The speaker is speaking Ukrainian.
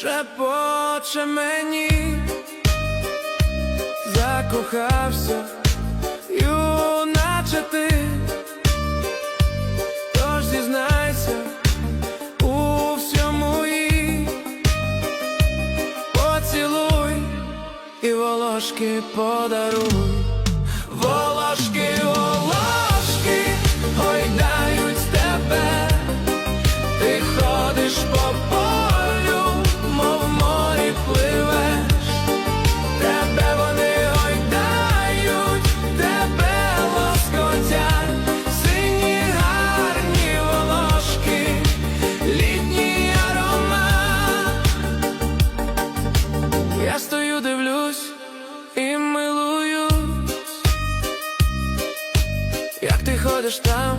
шепоче мені, закохався, юначе ти, тож зізнайся у всьому їй поцілуй і волошки подаруй, волошки волошки гойдають тебе, ти ходиш по. Я стою, дивлюсь і милую, як ти ходиш там.